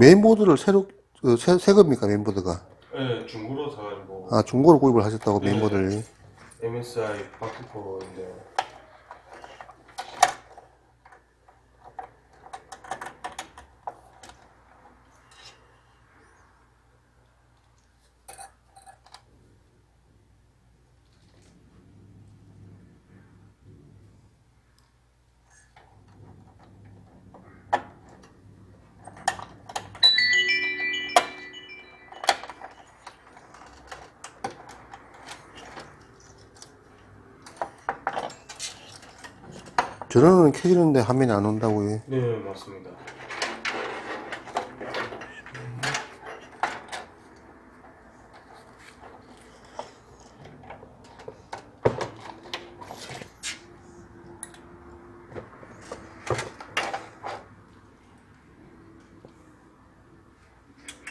메인보드를 새로 그 새, 새 겁니까 메인보드가? 네, 중고로 사가지고 아 중고로 구입을 하셨다고 네. 메인보드를. MSI 바퀴코인데 전원은 켜지는데 화면이 안 온다고요. 네 맞습니다.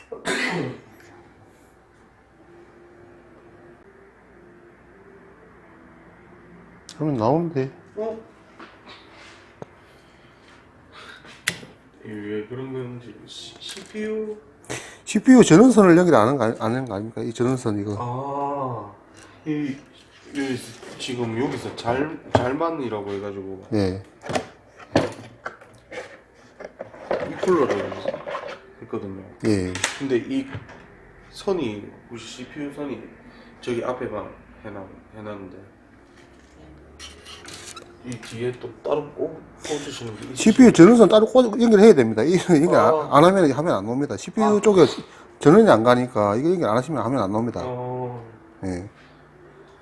그러면 나오는데. 어? 이게 왜 그런 건지 CPU CPU 전원선을 연결 안 하는 거, 안 하는 거 아닙니까? 이 전원선 이거. 아, 이, 이 지금 여기서 잘 잘만이라고 해가지고 네. 이 쿨러를 했거든요. 예. 근데 이 선이 우리 CPU 선이 저기 앞에만 해놔 해놨는데 이 뒤에 또 따로 꽂 꽂으시는 게 CPU 전원선 따로 꽂, 연결해야 됩니다. 이 연결 안, 아. 안 하면 화면 안 옵니다. CPU 쪽에 전원이 안 가니까 이거 연결 안 하시면 화면 안 옵니다. 어, 예.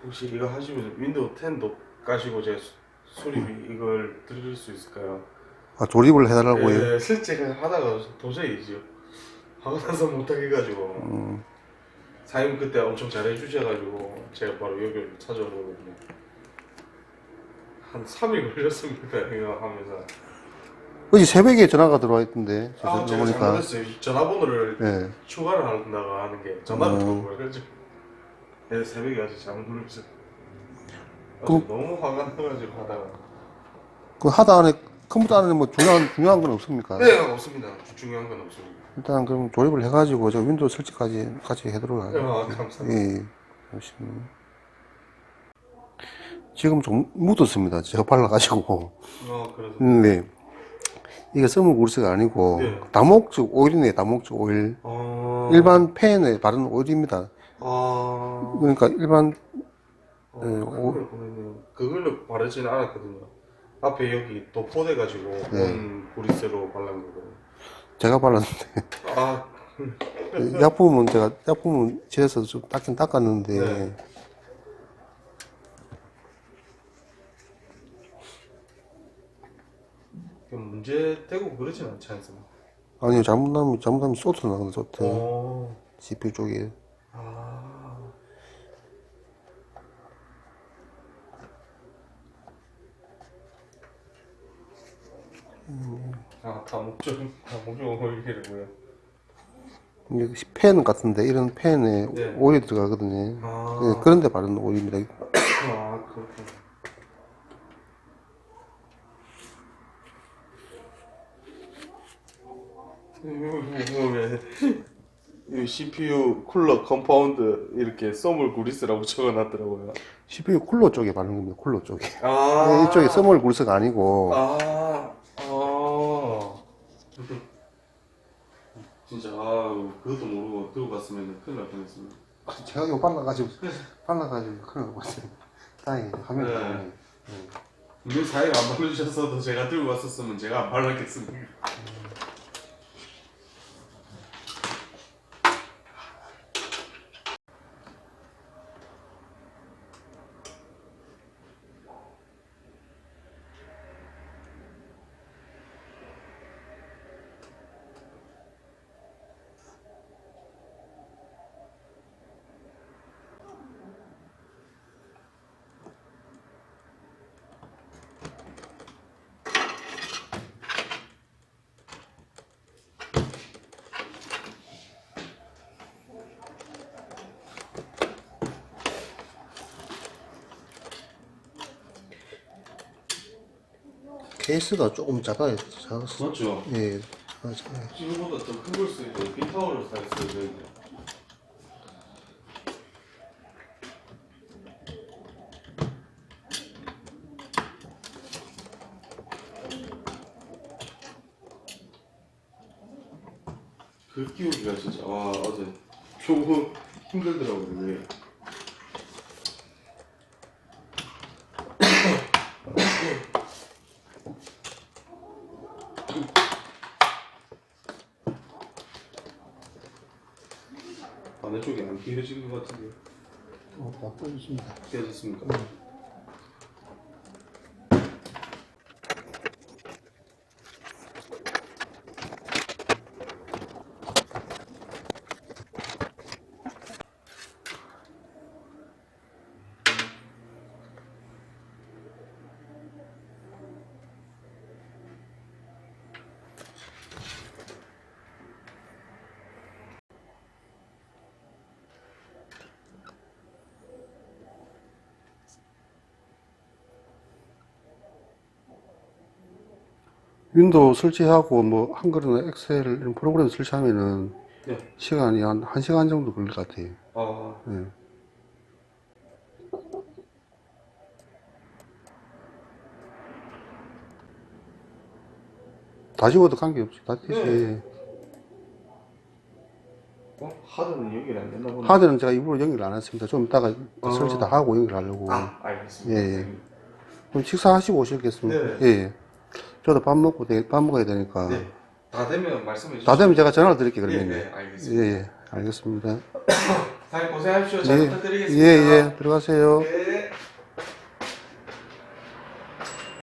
혹시 이거 하시면 윈도우 10도 까시고 제 소- 소리 이걸 들을 수 있을까요? 아, 조립을 해달라고요. 예, 실제가 하다가 도저히 이제 화가 나서 못하게가지고 음, 사장님 그때 엄청 잘해주셔가지고 제가 바로 여기를 찾아오거든요 한 3일 걸렸습니다 이거 하면서 어제 새벽에 전화가 들어와 있던데. 아 제가 보니까. 잘못했어요 전화번호를 예. 추가를 한다고 하는 게 전화를 음. 음. 거예요 그래서 네, 새벽에 아직 잘못 눌렀어요 그럼- 너무 화가 나가지고 하다가 그 하다 안에 컴퓨터 안에 뭐 중요한 중요한 건 없습니까? 네 없습니다 중요한 건 없습니다 일단 그럼 조립을 해가지고 저 윈도우 설치까지 같이 해도록 네. 아, 감사합니다 예. 잠시만요. 지금 좀 묻었습니다. 제가 발라가지고. 아 그래서 음, 네. 이게 써물 구리스가 아니고 네. 다목적 오일이네. 다목적 오일. 어... 일반 팬에 바르는 오일입니다. 아... 그러니까 일반 어, 네, 그걸 보면은 그걸로 바르지는 않았거든요. 앞에 여기 도포돼가지고 네. 온 보리스로 발란 거거든요. 제가 발랐는데 아, 약품은 제가 약품은 집에서 좀 닦긴 닦았는데 네. 그럼 문제 되고 그러진 않지 않습니까? 아니요 잘못하면 잘못하면 소트 나거든 소트 어, CPU 쪽에 아, 아, 다목적, 다목적 오일이라고요. 이게 팬 같은데 이런 팬에 네. 오일이 들어가거든요. 아, 네, 그런데 바르는 오일입니다. 아, 그렇구나. 보면 이 CPU 쿨러 컴파운드 이렇게 써물 구리스라고 적어놨더라고요. CPU 쿨러 쪽에 바르는 겁니다. 쿨러 쪽에. 아, 네, 이쪽에 써멀 구리스가 아니고 아, 아. 진짜 아 그것도 모르고 들고 갔으면 큰일 날 뻔했습니다. 제가 이거 발라가지고 발라가지고 큰일 날 뻔했어요. 다행히 화면 네. 나오네. 근데 사이가 안 바르셨어도 제가 들고 왔었으면 제가 안 발랐겠습니다. 케이스가 조금 작아요. 작았어. 맞죠? 예. 맞아요. 이거보다 더 큰걸 써야 돼. 빅타워를 사 써야 되는데. 글 끼우기가 진짜 와 어제 조금 힘들더라고요. 반대쪽 이안 끼워진 것 같은데 어, 바꿔주십니다. 끼워졌습니까? 윈도우 설치하고 뭐 한글이나 엑셀 이런 프로그램 설치하면은 네. 시간이 한 1시간 정도 걸릴 것 같아요. 아 예. 다 집어도 관계없이 다 되지. 네. 어? 하드는 연결 안 보네. 하드는 제가 일부러 연결 안 했습니다. 좀 이따가 어. 설치 다 하고 연결하려고. 아 알겠습니다. 예, 예. 그럼 식사하시고 오시겠습니까? 네. 예, 예. 저도 밥 먹고, 되- 밥 먹어야 되니까. 네. 다 되면 말씀해 주시죠. 다 되면 제가 전화 드릴게요, 예, 그러면. 네, 알겠습니다. 예, 예. 알겠습니다. 사장님 고생하십시오. 잘 예, 부탁드리겠습니다. 예, 예. 들어가세요. 네.